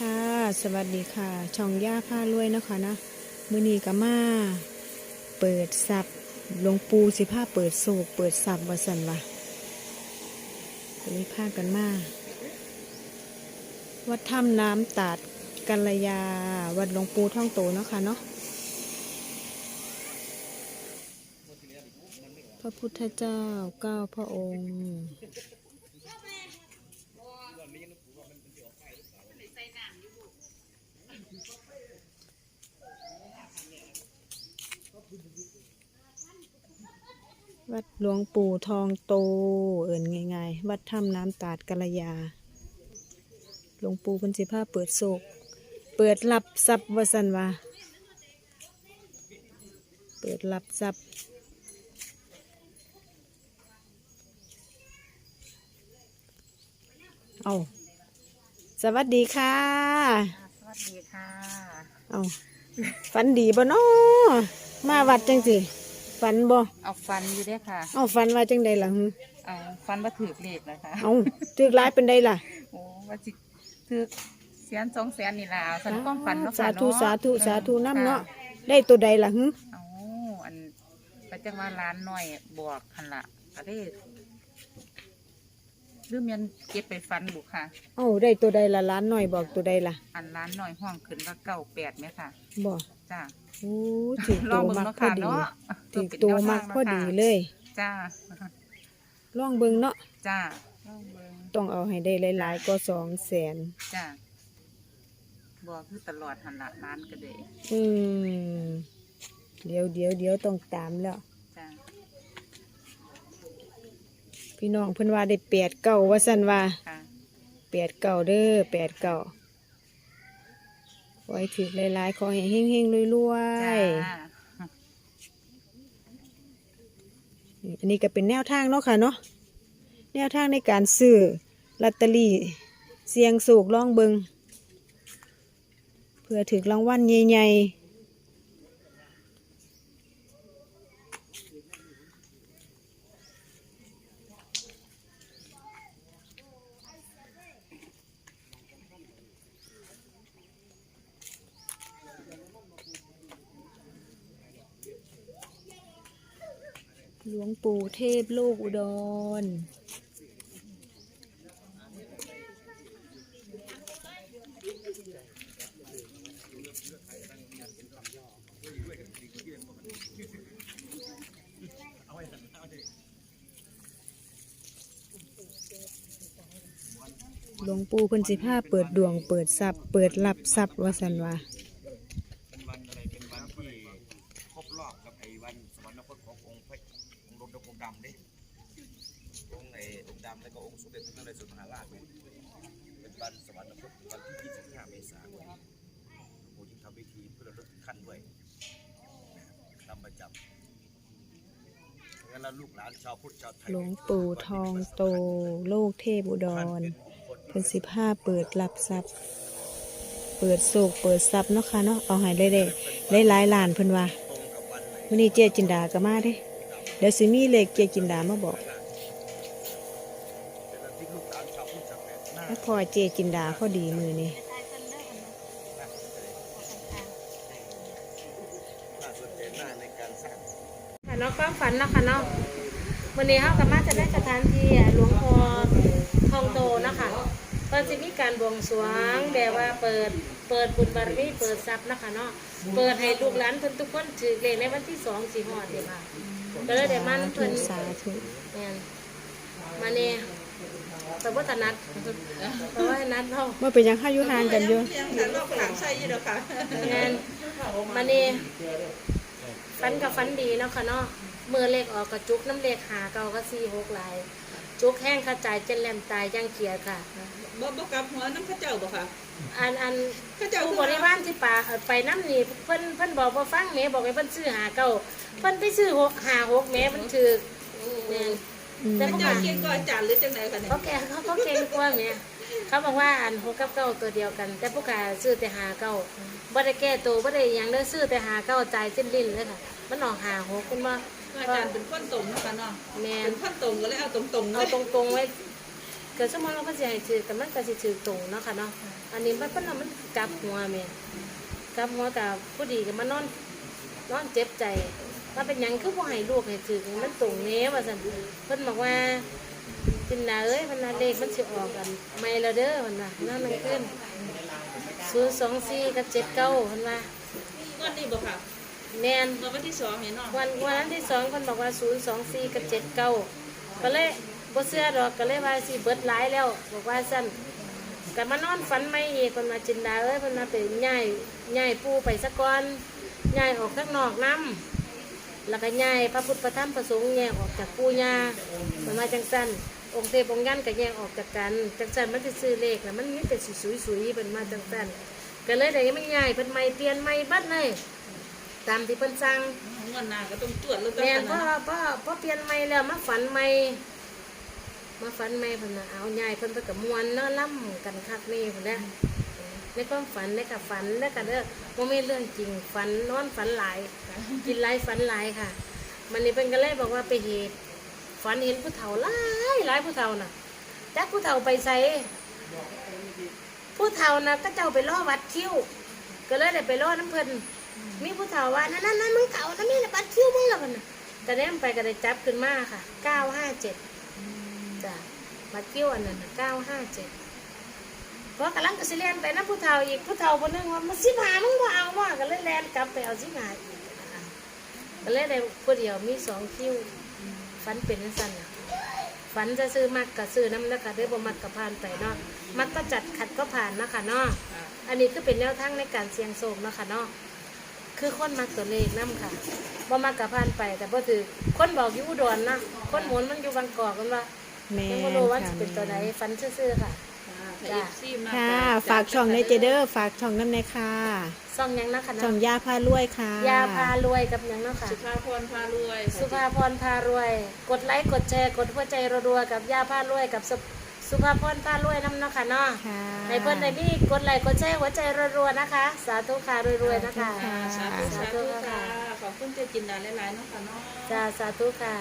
ค่ะ สวัสดีค่ะ ช่องย่าผ้ารวยนะคะนะมือนีก็มา เปิดสับหลวงปูสิผ้าเปิดโศกเปิดสับวสันวะตอนนี้พากันมาวัดถ้ำน้ำตาดกัลยา วัดหลวงปูท่องโตนะคะเนาะพระพุทธเจ้าเก้าพระองค์ วัดหลวงปู่ทองโต เอิ่นง่ายๆ วัดถ้ำน้ำตาดกัลยา หลวงปู่พันสิผ้าเปิดโศก เปิดหลับซับวสันวาเปิดหลับซับเอา สวัสดีค่ะ สวัสดีค่ะ เอาฝันดีบ่เนาะมาวัดจังสิฝันบ่เอาฟันอยู่เด้อค่ะเอาฝันว่าจังใดล่ะหึเอาฟันว่าถือเลขนะคะเอาตึกร้ายเป็นใดล่ะ โอ้ว่าสิถือแสนสองแสนนี่ล่ะเอาสันก้องฟันเนาะสาค่ะธุเนาะสาธุสาธุน้ำเนาะค่ได้ตัวใดล่ะหึเอาอันประจังว่าร้านหน่อยบอกคันละก็ได้ หรือเมียนเก็บไปฟันบุกค่ะ เอาได้ตัวใดล่ะล้านหน่อยบอกตัวใดล่ะอันร้านหน่อยห้องขึ้นว่าเก้าแปดไหมค่ะบ่จ้าโอ้ถือลตัองวเบิ่งมักเนาะพอค่ะดีเนาะถือตัวมักพอดีเลยจ้าลองเบิ่งเนาะจ้าลองเบิ่งต้องเอาให้ได้หลายๆก็สองแสนจ้าบอกคือตลอดหันละร้านก็เลยอืมเดี๋ยวเดี๋ยวเดี๋ยวต้องตามแล้ว จ้า พี่น้องเพิ่นว่าได้แปดเก้าว่าสั่นว่าค่ะแปดเก่าเด้อแปดเก่าขอให้ถือหลายๆขอให้เฮงเฮงๆรวยจ้าๆอันนี้ก็เป็นแนวทางเนาะค่ะเนาะแนวทางในการซื้อลอตเตอรี่เสียงสูกล่องเบิงเพื่อถือรางวัลใหญ่ๆ หลวงปู่เทพโลกอุดร หลวงปู่เพิ่นสิพาเปิดดวงเปิดทรัพย์เปิดรับทรัพย์ว่าสันว่า เป็นวันอะไรเป็นวันที่ครบรอบกับไอ้วันสวรรคตขององค์พระองค์รมดำองค์ดำดิองค์ไอ้องค์ดำ แล้ก็องค์สมเด็จพระนเรศวรมหาราชเนี่ยเป็นวันสวรรคตวันที่ 25 เมษายนโอ้ยิ่งทำพิธีเพื่อระลึกขั้นด้วยทำประจำงั้นแล้วลูกหลานชาวพุทธชาวไทยหลวงปู่ทองโต โลกเทพอุดรเพิ่นสิพาเปิดรับทรัพย์ เปิดโศกเปิดทรัพย์เนาะค่ะเนาะเอาให้ได้ได้ได้หลายล้านเพิ่นว่าตรงวันนวันนี้เจจินดาก็มาเด้เดี๋ยวสิมีเลขเจจินดามาบอก เป็นวันที่ลูกหลานชาวพุทธชาวไทยน่าถ้าพอเจจินดาพอดีมือนี่น่าสนใจมากในการสร้างค่ะเนาะความฝันเนาะค่ะเนาะวันนี้เขากำลังจะได้สถานที่อะหลวงพ่อทองโตนะคะเปิดจะมีการบวงสรวงแบบว่าเปิดเปิดบุญบารมีเปิดทรัพย์นะคะเนาะเปิดให้ลูกหลานเพิ่นทุกคนถือเลขในวันที่สองสี่หอดเดี๋ยวค่ะก็เลยเดี๋ยวมันทุเพิ่นสาธุเนี่ยมาเนี่ย แต่ว่าถนัดแต่ว่านัดเนาะเมื่อเป็นหยังห้าอยู่ห่างกันอยู่งานมานี่ฟันกับฟันดีเนาะค่ะเนาะมือเล็กออกกระจุกน้ำเล็กหาเก่าก็สี่หกลายจุกแห้งกระจายเจนแหลมตายย่างเกียร์ค่ะบ่บ่กลับหัวน้ำข้าเจ้าบ่ค่ะอันอันข้าเจ้าผู้บริวารที่ป่าเอ่อไปน้ำนี่เพิ่นเพิ่นบอกว่าฟังแหม่บอกให้เพิ่นซื้อหาเก่าเพิ่นไปซื้อหกหาหกแหม่มันถือเนี่ย แต่พวกเจ้าหาเก่งก็อาจารย์หรือจังไดค่ะเนี่ยเขาแก่เขาเขาเก่งกว่าแหม่เขาบอกว่าอันหกกับเก้าตัวเดียวกัน แต่พวกกาซื้อแต่หาเก้าบ่ได้แก้ตัวบ่ได้หยังเด้อซื้อแต่หาเก้าจ่ายสิ้นลิ้นเลยค่ะ มันออกหาหกคุณว่าอาจารย์เป็นคนตรงเนาะค่ะเนาะแม่นเป็นคนตรงก็เลยเอาตรงๆเอาเลยตรงๆไว้กิดสมมติเราก็สิให้ถือกันมันก็สิถือตรงเนาะค่ะเนาะอันนี้มันเป็นว่ามันกลับหัวแม่กลับหัวกับผู้ดีก็มานอนนอนเจ็บใจ ว่าเป็นหยังคือบ่ให้ลูกให้ถือให้มันตรงแน่ว่าซั่นเพิ่นบอกว่าจินดาเอ้ยเพิ่นน่ะเลขมันสิออกกันไม่แล้วเด้อเพิ่นว่านั่นมันขึ้น024กับ79เพิ่นว่างวดนี้บ่ค่ะแม่นงวดวันที่สองเห็นเนาะวันวันนั้นที่สองคนบอกว่าศูนย์สองสี่กับเจ็ดเก้าก็เลยบ่เสื้อดอกก็เลยว่าสิเบิดหลายแล้ว บอกว่าสั้นก็มานอนฝันไม่อีกคนมาจินดาเอ้ยคนมาเป็นย่ายย่ายปูไปสะก่อนย่ายออกข้างนอกน้ำ แล้วก็ย่ายพระพุทธพระธรรมพระสงฆ์แยกออกจากปูย่าคนมาจังสั้นองค์เทพองค์ยันก็แยกออกจากกันจังสั้นมันจะซื้อเลขแล้วมันมีแต่สุยๆเป็นมาจังสั้นก็เลยได้ไม่ย่ายเพิ่นไม่เปลี่ยนไม่บัดเลยตามที่เพิ่นสั่งงวดหน้าก็ต้องตรวจแล้วกันแม่นนะพ่อพ่อพ่อเปลี่ยนใหม่แล้วมาฝันใหม่มาฝันใหม่เพิ่นน่ะเอาใหญ่เพิ่นไปกับมวนเนาะล่ำกันคักนี่เพิ่นน่ะ ในความฝันในกับฝันแล้วก็เด้อบ่แม่นเรื่องจริงฝันนอนฝันหลายกินหลายฝันหลายค่ะ มันนี่เพิ่นก็เลยบอกว่าไปเหตุฝันเห็นผู้เฒ่าหลายหลายผู้เฒ่าน่ะจักผู้เฒ่าไปใส่ผู้เฒ่าน่ะก็เจ้าไปล่อวัดคิ้ว ก็เลยได้ไปล่อน้ำเพิ่นมีผู้เฒ่าว่านั่นนั่นนั่นมึงเฒ่านั่นนี่แหละบัตรคิวมึงละมันน่ะก็ได้ไปก็ได้จับขึ้นมาค่ะเก้าห้าเจ็ดจ้ะบัตรคิวอันนั้นเก้าห้าเจ็ด เพราะกำลังกสิเลียนไปนะผู้เฒ่าอีกผู้เฒ่าคนนึงว่ามันสิบหามึงบ่เอาว่าก็เลยแลนกลับไปเอาสิบหาอีกอะก็เลยได้ผู้เดียวมีสองคิวฟันเป็นนิสั่นน่ะฝันจะซื้อมักกับซื้อน้ำนะคะได้บ่มักกับผ่านไปเนาะมักก็จัดขัดก็ผ่านนะคะเนาะอันนี้คือเป็นแนวทางในการเสี่ยงโชคนะค่ะเนาะคือคนมักตัวเลขนํค่ะบ่มักกับผ่านไป แต่บ่ถือคนบอกอยู่อุดรนะคนหมุนมันอยู่บางกอกกันว่าแม่ยังนบ่รู้ว่าค่ะเป็นตัวไหนฟันซื่อๆค่ะ ถ้า FC มาค่ะก็ฝากช่องในเจเดอร์ฝากช่องน้ำในค่ะซ่องหยังนะคะช่องเนาะยาพารวยค่ะ ยาพารวยกับหยังเนาะค่ะ สุภาพรพารวยสุภาพรพารวย กดไลค์กดแชร์กดหัวใจรัวๆกับยาพารวยกับสุสุภาพรพารวยนํเนาะค่ะเนาะค่ะในเพิ่นในมีกดไลค์กดแชร์หัวใจรัวๆนะคะ สาธุค่ะรวยๆนะคะค่ะสาธุสาธุสาธุค่ะค่ะ ขอบคุณเจจินดาหลายๆเนาะค่ะเนาะ จ้าสาธุค่ะ